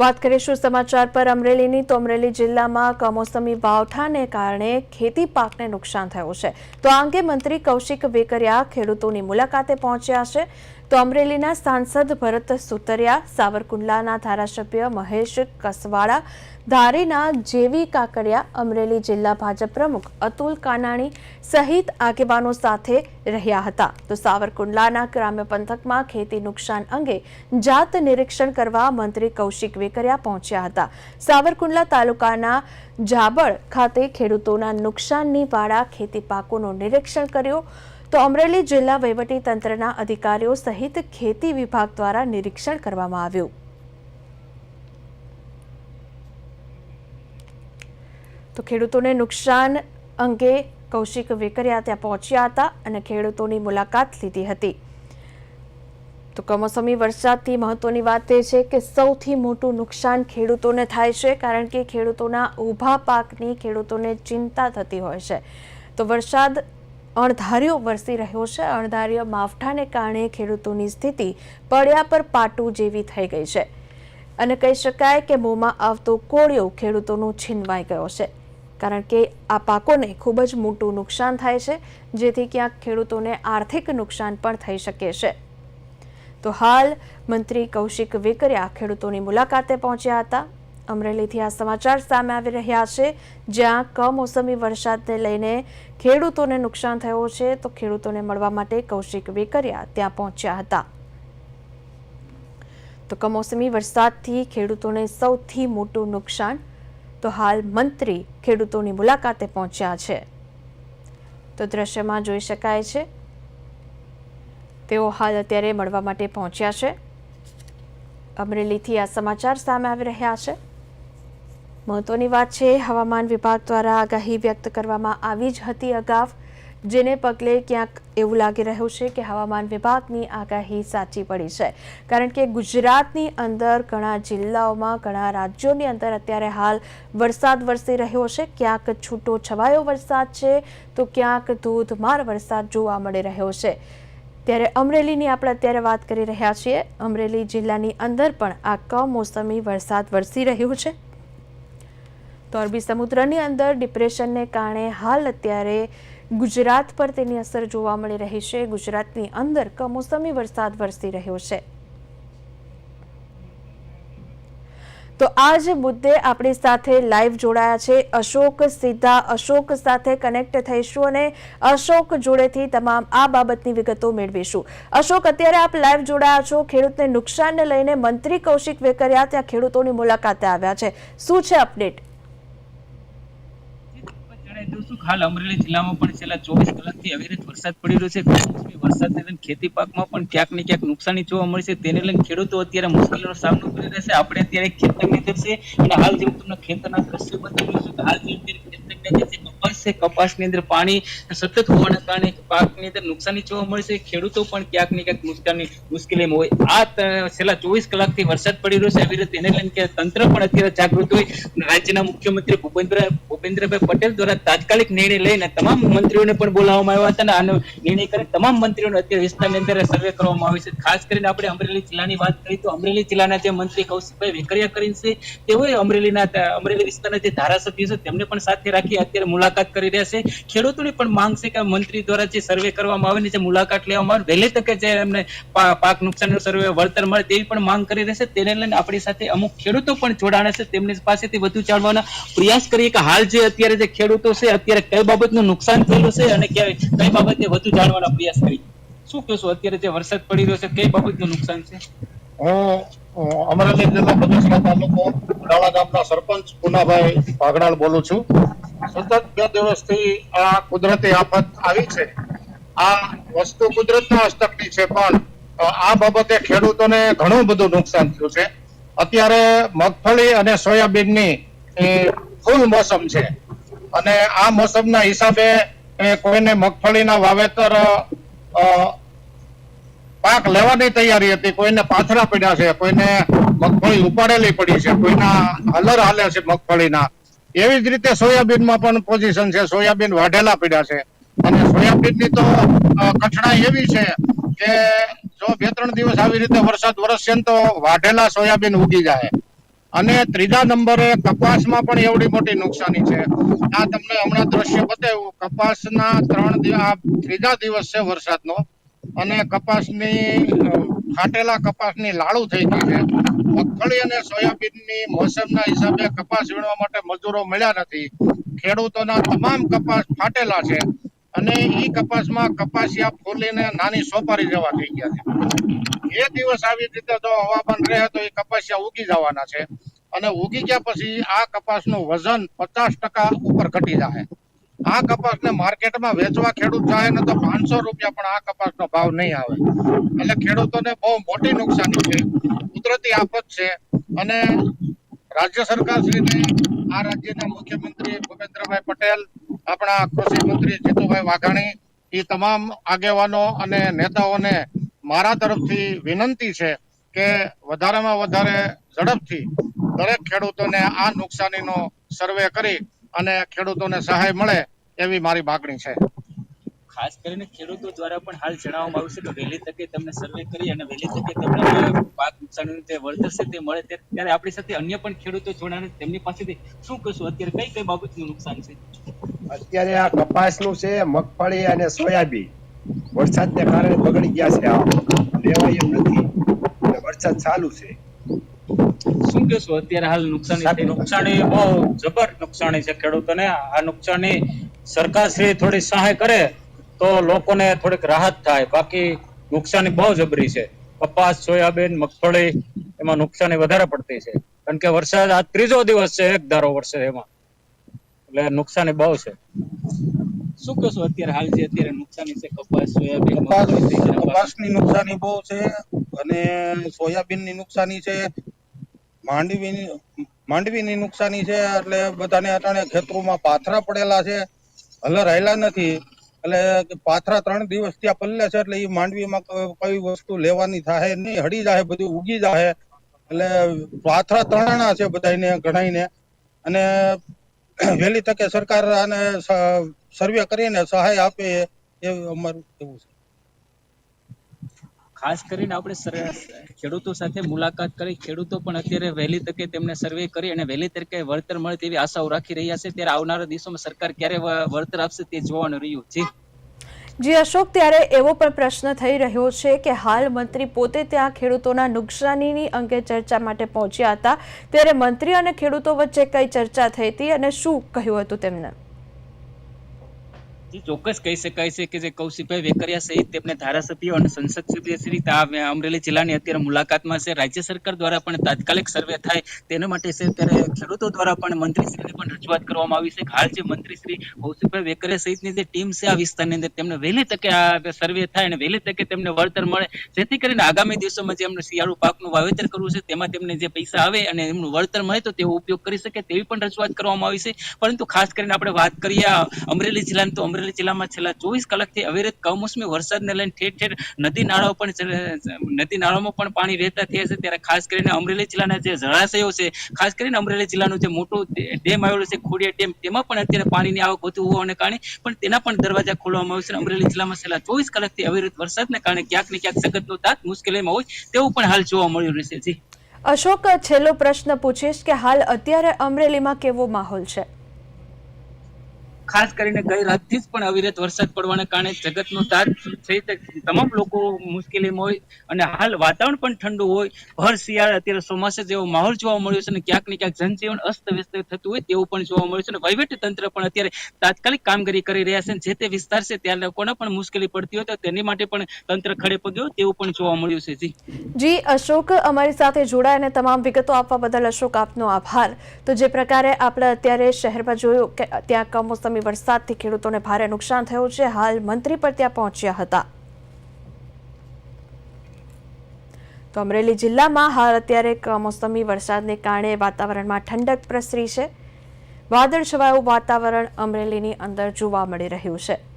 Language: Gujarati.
વાત કરીશું સમાચાર પર અમરેલીની. તો અમરેલી જિલ્લામાં કમોસમી વાવઠાને કારણે ખેતી પાકને નુકસાન થયું છે. તો આ અંગે મંત્રી કૌશિક વેકરિયા ખેડૂતોની મુલાકાતે પહોંચ્યા છે. તો અમરેલીના સાંસદ ભરત સુતરિયા, સાવરકુંડલાના ધારાસભ્ય મહેશ કસવાળા, ધારીના જેવી કાકડિયા, અમરેલી જિલ્લા ભાજપ પ્રમુખ અતુલ કાનાણી સહિત આગેવાનો સાથે રહ્યા હતા. તો સાવરકુંડલાના ગ્રામ્ય પંથકમાં ખેતી નુકસાન અંગે જાત નિરીક્ષણ કરવા મંત્રી કૌશિક વેકરિયા પહોંચ્યા હતા. સાવરકુંડલા તાલુકાના જાબળ ખાતે ખેડૂતોના નુકસાનની વાળા ખેતી પાકોનું નિરીક્ષણ કર્યું. તો અમરેલી જિલ્લા વહીવટી તંત્રના અધિકારીઓ સહિત ખેતી વિભાગ દ્વારા નિરીક્ષણ કરવામાં આવ્યું. તો ખેડૂતોને નુકસાન અંગે કૌશિક વેકરિયા ત્યાં પહોંચ્યા હતા અને ખેડૂતોની મુલાકાત લીધી હતી. તો કમોસમી વરસાદથી મહત્વની વાત એ છે કે સૌથી મોટું નુકસાન ખેડૂતોને થાય છે કારણ કે ખેડૂતોના ઊભા પાકની ખેડૂતોને ચિંતા થતી હોય છે. તો વરસાદ અણધાર્યો વરસી રહ્યો છે. અણધાર્ય માવઠાને કારણે ખેડૂતોની સ્થિતિ પડ્યા પર પાટું જેવી થઈ ગઈ છે. અને કહી શકાય કે મોંમાં આવતો કોળિયો ખેડૂતોનો છીનવાઈ ગયો છે. કારણ કે આ પાકોને ખૂબ જ મોટું નુકસાન થાય છે, જેથી ક્યાંક ખેડૂતોને આર્થિક નુકસાન પણ થઈ શકે છે. તો હાલ મંત્રી કૌશિક વેકરિયા ખેડૂતોની મુલાકાતે પહોંચ્યા હતા. અમરેલીથી આ સમાચાર સામે આવી રહ્યા છે. જ્યાં કમોસમી વરસાદને લઈને ખેડૂતોને નુકસાન થયો છે, તો ખેડૂતોને મળવા માટે કૌશિક વેકરિયા ત્યાં પહોંચ્યા હતા. તો કમોસમી વરસાદથી ખેડૂતોને સૌથી મોટું નુકસાન, તો હાલ મંત્રી ખેડૂતોની મુલાકાતે પહોંચ્યા છે. તો દ્રશ્યમાં જોઈ શકાય છે, તેઓ હાલ અત્યારે મળવા માટે પહોંચ્યા છે. અમરેલીથી આ સમાચાર સામે આવી રહ્યા છે. મહત્વની વાત છે, હવામાન વિભાગ દ્વારા આગાહી વ્યક્ત કરવામાં આવી જ હતી અગાઉ, જેને પગલે ક્યાંક એવું લાગી રહ્યું છે કે હવામાન વિભાગની આગાહી સાચી પડી છે. કારણ કે ગુજરાતની અંદર ઘણા જિલ્લાઓમાં, ઘણા રાજ્યોની અંદર અત્યારે હાલ વરસાદ વરસી રહ્યો છે. ક્યાંક છૂટો છવાયો વરસાદ છે, તો ક્યાંક ધોધમાર વરસાદ જોવા મળી રહ્યો છે. ત્યારે અમરેલીની આપણે અત્યારે વાત કરી રહ્યા છીએ. અમરેલી જિલ્લાની અંદર પણ આ કમોસમી વરસાદ વરસી રહ્યું છે. તો અરબી સમુદ્રની અંદર ડિપ્રેશનને કારણે હાલ અત્યારે ગુજરાત પર તેની અસર જોવા મળી રહી છે. ગુજરાતની અંદર કમોસમી વરસાદ વરસી રહ્યો છે. તો આ જ મુદ્દે આપણી સાથે લાઈવ જોડાયા છે અશોક સીધા. અશોક સાથે કનેક્ટ થઈશું અને અશોક જોડેથી તમામ આ બાબતની વિગતો મેળવીશું. અશોક, અત્યારે આપ લાઈવ જોડાયા છો. ખેડૂતને નુકસાનને લઈને મંત્રી કૌશિક વેકરિયા ત્યાં ખેડૂતોની મુલાકાતે આવ્યા છે. શું છે અપડેટ જણાવી દઉં છું કે હાલ અમરેલી જિલ્લામાં પણ છેલ્લા ચોવીસ કલાકથી અવિરત વરસાદ પડી રહ્યો છે. કમોસમી વરસાદને લઈને ખેતી પાકમાં પણ ક્યાંક ને ક્યાંક નુકસાની જોવા મળી છે. તેને લઈને ખેડૂતો અત્યારે મુશ્કેલીનો સામનો કરી રહ્યા છે. આપણે અત્યારે ખેતર ખેતરની અંદર છે અને હાલ જેવું તમને ખેતરના દ્રશ્યો બતાવ્યું છે હાલ જે ખેતરની અંદર જે કપાસ છે કપાસની અંદર પાણી સતત હોવાના કારણે પાકની અંદર નુકસાની જોવા મળશે, ખેડૂતો પણ ક્યાંક ને ક્યાંક નુકસાની મુશ્કેલીમાં હોય. આ છેલ્લા ચોવીસ કલાકથી વરસાદ પડી રહ્યો છે. આવી રીતે એને લઈને તંત્ર પણ અત્યારે જાગૃત હોય. રાજ્યના મુખ્યમંત્રી ભૂપેન્દ્ર, ભૂપેન્દ્રભાઈ પટેલ દ્વારા તાત્કાલિક નિર્ણય લઈને તમામ મંત્રીઓને પણ બોલાવવામાં આવ્યા હતા અને આનો નિર્ણય કરી તમામ મંત્રીઓને અત્યારે વિસ્તારની અંદર સર્વે કરવામાં આવે છે. ખાસ કરીને આપણે અમરેલી જિલ્લાની વાત કરીએ તો અમરેલી જિલ્લાના જે મંત્રી કૌશિકભાઈ વેકરિયા કરીને છે, તેઓએ અમરેલીના, અમરેલી વિસ્તારના જે ધારાસભ્યો છે, તેમને પણ સાથે રાખી અત્યારે મુલાકાત કરી રહ્યા છે. ખેડૂતોની પણ માંગ છે કે મંત્રી દ્વારા જે સર્વે કરવામાં આવે ને જે મુલાકાત લેવામાં આવે વહેલી તકે જે એમને પાક નુકસાનનો સર્વે વળતર મળે તેવી પણ માંગ કરી રહેશે તેને લઈને આપણી સાથે અમુક ખેડૂતો પણ જોડાણા છે. તેમની પાસેથી વધુ જાણવાના પ્રયાસ કરીએ કે હાલ જે અત્યારે જે ખેડૂતો છે અત્યારે કઈ બાબતનું નુકસાન થયેલું છે અને કઈ બાબતે વધુ જાણવાના પ્રયાસ કરીએ. શું કહેશો? અત્યારે જે વરસાદ પડી રહ્યો છે કઈ બાબતનું નુકસાન છે? હું અ, અમરેલી જિલ્લા તાલુકો ઉડાળા ગામના સરપંચ પુનાભાઈ પાગડાલ બોલું છું. સતત બે દિવસથી આ કુદરતી આફત આવી છે. આ વસ્તુ કુદરતના હસ્તકની છે, પણ આ બાબતે ખેડૂતોને ઘણું બધું નુકસાન થયું છે. અત્યારે મગફળી અને સોયાબીનની ફૂલ મોસમ છે. અને આ મોસમના હિસાબે કોઈને મગફળીના વાવેતર પાક લેવાની તૈયારી હતી, કોઈને પાથરા પડ્યા છે, કોઈને મગફળી ઉપાડેલી પડી છે, કોઈના હલર હાલે છે મગફળીના. એવી જ રીતે સોયાબીનમાં પણ પોઝિશન છે. સોયાબીન વાઢેલા પડ્યા છે. અને સોયાબીનની તો કઠણાઈ એવી છે કે જો બે ત્રણ દિવસ આવી રીતે વરસાદ વરસશે તો વાઢેલા સોયાબીન ઉગી જાય. અને ત્રીજા નંબરે કપાસમાં પણ એવડી મોટી નુકસાની છે. આ તમને હમણાં દ્રશ્ય બતાવ્યું. કપાસના ત્રણ દિવસ આ ત્રીજા દિવસ છે વરસાદનો. અને કપાસની ફાટેલા કપાસની લાળુ થઈ ગઈ છે. મગફળી અને સોયાબીનની મોસમના હિસાબે કપાસ વીણવા માટે મજૂરો મળ્યા નથી. ખેડૂતોના તમામ કપાસ ફાટેલા છે અને ઈ કપાસમાં કપાસિયા ફૂલીને નાની સોપારી જેવા થઈ ગયા છે. એ દિવસ આવી રીતે જો હવામાન રહે તો એ કપાસિયા ઉગી જવાના છે. અને ઉગી ગયા પછી આ કપાસનું વજન પચાસ ટકા ઉપર ઘટી જાય આ કપાસને માર્કેટમાં વેચવા ખેડૂત જાય ને તો પાંચસો રૂપિયા પણ આ કપાસનો ભાવ નહીં આવે. એટલે ખેડૂતોને બહુ મોટી નુકસાની છે. કુદરતી આફત છે. અને રાજ્ય સરકાર શ્રીને આ રાજ્યના મુખ્યમંત્રી ભૂપેન્દ્રભાઈ પટેલ, આપણા કૃષિ મંત્રી જીતુભાઈ વાઘાણી એ તમામ આગેવાનો અને નેતાઓને મારા તરફથી વિનંતી છે કે વધારેમાં વધારે ઝડપથી દરેક ખેડૂતોને આ નુકસાનીનો સર્વે કરી અને ખેડૂતોને સહાય મળે એવી મારી માગણી છે. ખાસ કરીને ખેડૂતો દ્વારા પણ હાલ જણાવવામાં આવ્યું છે કે વહેલી તકે તમને સર્વે કરી અને વહેલી તકે તમને પાક નુકસાનનું જે વળતર છે તે મળે ત્યારે આપણી સાથે અન્ય પણ ખેડૂતો જોડાણ તેમની પાસેથી શું કશું અત્યારે કઈ કઈ બાબતનું નુકસાન છે? અત્યારે આ કપાસનું છે મગફળી અને સોયાબીન. વરસાદને કારણે બગડી ગયા છે આ. લેવાય એમ નથી. વરસાદ ચાલુ છે. શું કહેશું અત્યારે હાલ નુકસાની? નુકસાની બહુ જબર નુકસાની છે ખેડૂતોને. આ નુકસાની સરકારશ્રી થોડી સહાય કરે તો લોકોને થોડીક રાહત થાય. બાકી નુકસાની બહુ જબરી છે. કપાસ સોયાબીન મગફળી એમાં નુકસાની વધારે પડતી છે. કારણ કે વરસાદ આ ત્રીજો દિવસ છે એક ધારો વરસે એમાં. એટલે નુકસાની બહુ છે. શું કહેશું અત્યારે હાલ જે અત્યારે નુકસાની છે કપાસ સોયાબીન કપાસની નુકસાની બહુ છે અને સોયાબીનની નુકસાની છે. માંડવીની માંડવીની નુકસાની છે એટલે બધાને અટાણે ખેતરોમાં પાથરા પડેલા છે. હલર હાયલા નથી. એટલે પાથરા ત્રણ દિવસ ત્યાં પલ્લે છે એટલે એ માંડવીમાં કઈ વસ્તુ લેવાની થાય નહીં. હળી જાય બધું ઉગી જાય એટલે પાથરા ત્રણના છે બધાને ઘણાઈને અને વહેલી તકે સરકાર આને સર્વે કરીને સહાય આપે એ અમારું એવું છે. ખાસ કરીને આપણે ખેડૂતો સાથે મુલાકાત કરી. ખેડૂતો પણ અત્યારે વહેલી તકે તેમને સર્વે કરી અને વહેલી તકે વળતર મળે તેવી આશાઓ રાખી રહ્યા છે. ત્યારે આવનારા દિવસોમાં સરકાર ક્યારે વળતર આપશે તે જોવાનું રહ્યું. જી. જી, અશોક, ત્યારે એવો પણ પ્રશ્ન થઈ રહ્યો છે કે હાલ મંત્રી પોતે ત્યાં ખેડૂતોના નુકસાનીની અંગે ચર્ચા માટે પહોંચ્યા હતા. ત્યારે મંત્રી અને ખેડૂતો વચ્ચે કઈ ચર્ચા થઈ હતી અને શું કહ્યું હતું તેમને ચોક્કસ કહી શકાય છે કે જે કૌશિકભાઈ વેકરિયા સહિત તેમને ધારાસભ્યો અને સંસદ સભ્ય આ અમરેલી જિલ્લાની અત્યારે મુલાકાતમાં છે. રાજ્ય સરકાર દ્વારા પણ તાત્કાલિક સર્વે થાય તેના માટે છે ત્યારે ખેડૂતો દ્વારા પણ મંત્રીશ્રીને પણ રજૂઆત કરવામાં આવી છે હાલ જે મંત્રીશ્રી કૌશિકભાઈ વેકરિયા સહિતની જે ટીમ છે આ વિસ્તારની અંદર તેમને વહેલી તકે આ સર્વે થાય અને વહેલી તકે તેમને વળતર મળે. જેથી કરીને આગામી દિવસોમાં જે એમનું શિયાળુ પાકનું વાવેતર કરવું છે તેમાં તેમને જે પૈસા આવે અને એમનું વળતર મળે તો તેવો ઉપયોગ કરી શકે તેવી પણ રજૂઆત કરવામાં આવી છે. પરંતુ ખાસ કરીને આપણે વાત કરીએ અમરેલી જિલ્લાની તો અમરેલી જિલ્લામાં છેલ્લા ચોવીસ કલાકથી અવિરત કમોસમી વરસાદને લઈને ઠેર ઠેર નદી નાળાઓ પણ નદી નાળામાં પણ પાણી વહેતા થયા છે. ત્યારે ખાસ કરીને અમરેલી જિલ્લાના જે જળાશયો છે, ખાસ કરીને અમરેલી જિલ્લાનું જે મોટું ડેમ આવેલું છે ખોડિયા ડેમ, તેમાં પણ અત્યારે પાણીની આવક વધુ હોવાને કારણે પણ તેના પણ દરવાજા ખોલવામાં આવ્યું છે. અમરેલી જિલ્લામાં છેલ્લા ચોવીસ કલાકથી અવિરત વરસાદને કારણે ક્યાંક ને ક્યાંક સગતનો તાત મુશ્કેલીમાં હોય તેવું પણ હાલ જોવા મળ્યું રહેશે જી. અશોક, છેલ્લો પ્રશ્ન પૂછીશ કે હાલ અત્યારે અમરેલીમાં કેવો માહોલ છે? ખાસ કરીને ગઈ રાતથી જ પણ અવિરત વરસાદ પડવાને કારણે જગતનો સાથ છે તમામ લોકો મુશ્કેલીમાં હોય અને હાલ વાતાવરણ પણ ઠંડુ હોય. ભર શિયાળે અત્યારે ચોમાસા જેવો માહોલ જોવા મળ્યો છે અને ક્યાંક ને ક્યાંક જનજીવન અસ્ત વ્યસ્ત થતું હોય તેવું પણ જોવા મળ્યું છે અને વહીવટી તંત્ર પણ અત્યારે તાત્કાલિક કામગીરી કરી રહ્યા છે જે તે વિસ્તાર છે ત્યાં લોકોને પણ મુશ્કેલી પડતી હોય તો તેની માટે પણ તંત્ર ખડે પગ્યો તેવું પણ જોવા મળ્યું છે. જી. જી, અશોક, અમારી સાથે જોડાઈને તમામ વિગતો આપવા બદલ અશોક આપનો આભાર. તો જે પ્રકારે આપણે અત્યારે શહેરમાં જોયું કે ત્યાં કમોસમી વરસાદથી ખેડૂતોને ભારે નુકસાન થયું છે. હાલ મંત્રી પર ત્યાં પહોંચ્યા હતા. તો અમરેલી જિલ્લામાં હાલ અત્યારે કમોસમી વરસાદને કારણે વાતાવરણમાં ઠંડક પ્રસરી છે. વાદળ છવાયું વાતાવરણ અમરેલીની અંદર જોવા મળી રહ્યું છે.